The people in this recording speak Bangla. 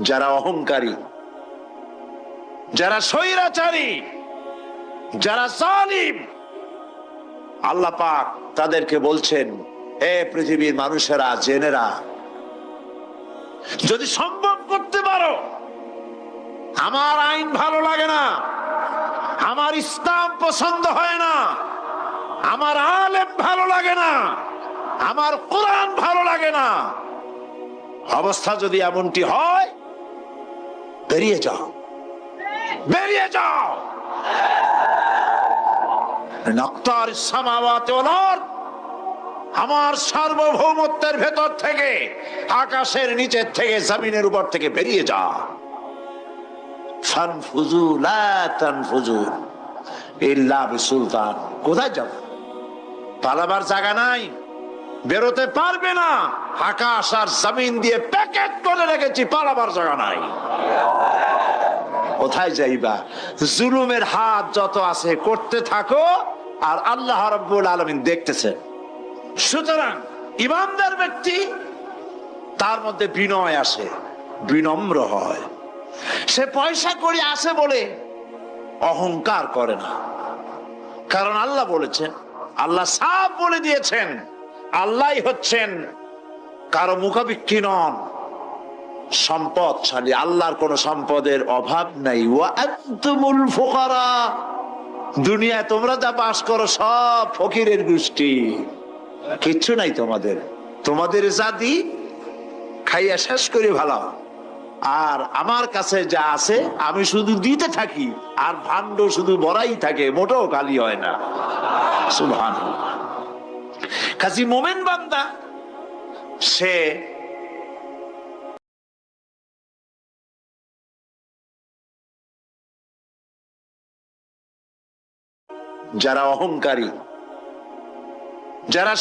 যারা অহংকারী, যারা স্বৈরাচারী, যারা জালিম, আল্লাহ পাক তাদেরকে বলছেন, এ পৃথিবীর মানুষেরা, জেনেরা, যদি সম্ভব করতে পারো, আমার আইন ভালো লাগে না, আমার ইসলাম পছন্দ হয় না, আমার আলেম ভালো লাগে না, আমার কোরআন ভালো লাগে না, অবস্থা যদি এমনটি হয় বেরিয়ে যাও। বেরিয়ে যাও। নক্তার সামাওয়াতে আমার সার্বভৌমত্বের ভেতর থেকে, আকাশের নিচের থেকে, জমিনের উপর থেকে বেরিয়ে যা। ইল্লা কোথায় যাব? পালাবার জায়গা নাই। বেরোতে পারবে না। আকাশ আর জমিন দিয়ে প্যাকেট করে রেখেছি, পালাবার জায়গা নাই। কোথায় যাইবা? জুলুমের হাত যত আছে, করতে থাকো, আর আল্লাহ রব্বুল আলমিন দেখতেছে সুতরাং ইমানদার ব্যক্তি, তার মধ্যে বিনয় আসে, বিনম্র হয়। সে পয়সা করে আসে বলে অহংকার করে না। কারণ আল্লাহ বলেছেন, আল্লাহ সাফ বলে দিয়েছেন আল্লাহ হচ্ছেন কারও মুখাবিক্ষি নন। সম্পদশালী, আল্লাহর কোন সম্পদের অভাব নাই। ফুকারা। দুনিয়ায় তোমরা যা বাস করো সব ফকিরের গোষ্ঠী। কিচ্ছু নাই তোমাদের। তোমাদের জাতি খাইয়া শেষ করে ভালো। আর আমার কাছে যা আছে, আমি শুধু দিতে থাকি। আর ভাণ্ড শুধু বড়াই থাকে, মোটেও কালি হয় না। সুভান কাজী মোমেন বান্দা সে যারা অহংকারী যারা